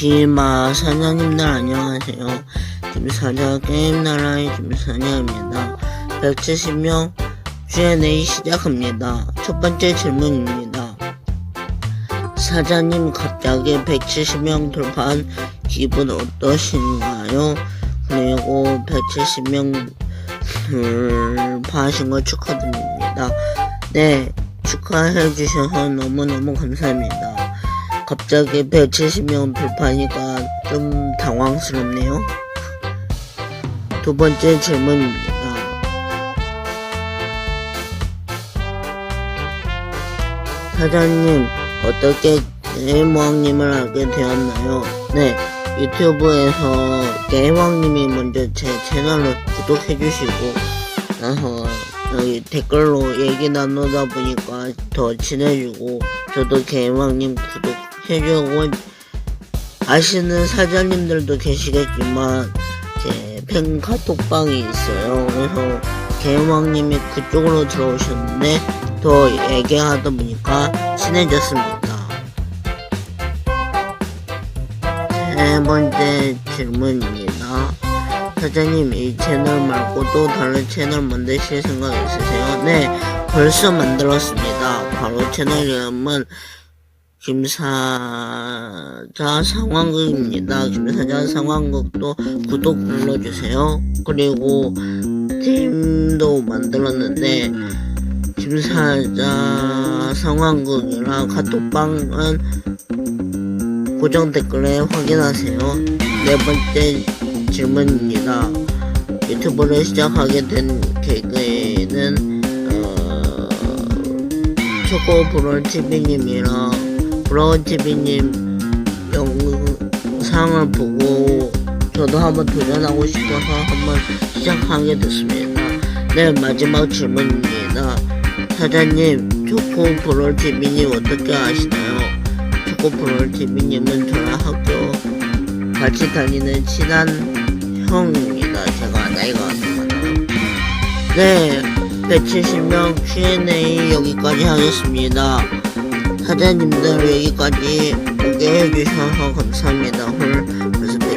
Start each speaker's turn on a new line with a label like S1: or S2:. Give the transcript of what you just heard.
S1: 김아 사장님들 안녕하세요. 김사자 게임나라의 김사냐입니다. 170명 Q&A 시작합니다. 첫 번째 질문입니다. 사장님 갑자기 170명 돌파한 기분 어떠신가요? 그리고 170명 돌파하신 거 축하드립니다. 네, 축하해 주셔서 너무너무 감사합니다. 갑자기 170명 돌파하니까 좀 당황스럽네요. 두 번째 질문입니다. 사장님, 어떻게 게임왕님을 알게 되었나요? 네, 유튜브에서 게임왕님이 먼저 제 채널을 구독해주시고, 나서 여기 댓글로 얘기 나누다 보니까 더 친해지고, 저도 게임왕님 구독 해주고, 아시는 사장님들도 계시겠지만, 제 팬 카톡방이 있어요. 그래서 게임왕님이 그쪽으로 들어오셨는데, 더 얘기하다 보니까 친해졌습니다. 세 번째 질문입니다. 사장님, 이 채널 말고 또 다른 채널 만드실 생각 있으세요? 네, 벌써 만들었습니다. 바로 채널 이름은 김사자 상황극입니다. 김사자 상황극도 구독 눌러주세요. 그리고 팀도 만들었는데 김사자 상황극이랑 카톡방은 고정 댓글에 확인하세요. 네 번째 질문입니다. 유튜브를 시작하게 된 계기는 어, 초코 브롤 TV님이랑 브라운 TV님 영상을 보고 저도 한번 도전하고 싶어서 한번 시작하게 됐습니다. 네 마지막 질문입니다. 사장님 초코 브롤 TV님 어떻게 아시나요? 초코 브롤 TV님은 저랑 학교 같이 다니는 친한 형입니다. 제가 나이가 많아요. 네, 170명 Q&A 여기까지 하겠습니다. 사장님들 여기까지 함께 해주셔서 감사합니다. 오늘 모습